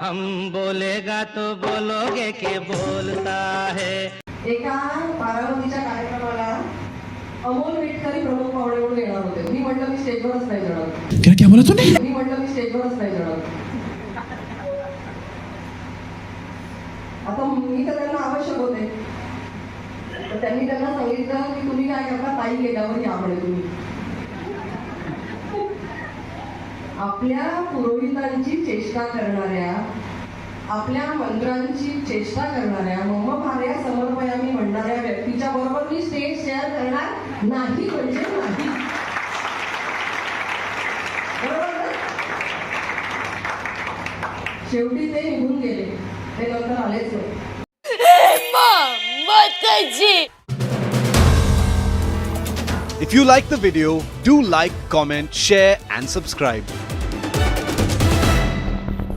हम बोलेगा तो बोलोगे के बोलता है। एका बारामतीच्या कार्यक्रमाला अमोल विटकरी प्रमुख पाहुणे म्हणून येणार होते. मी म्हटलं मी स्टेजवरच नाही जाणार क्या क्या बोला तूने? मी म्हटलं मी स्टेजवरच नाही जाणार आता मी तर त्यांना आवश्यक होते. तर त्यांनी त्यांना सांगितलं की तुम्ही काय करता? ताई गेल्यावर या म्हणे तुम्ही. आपल्या पुरोहितांची चेष्टा करणाऱ्या आपल्या मंत्रांची चेष्टा करणाऱ्या मम भार्या समर्पयामी म्हणणाऱ्या व्यक्तीच्या बरोबर मी स्टेज शेअर करणार नाही म्हणजे नाही? शेवटी ते निघून गेले ते नंतर आलेच If you like the video, do like, comment, share, and subscribe.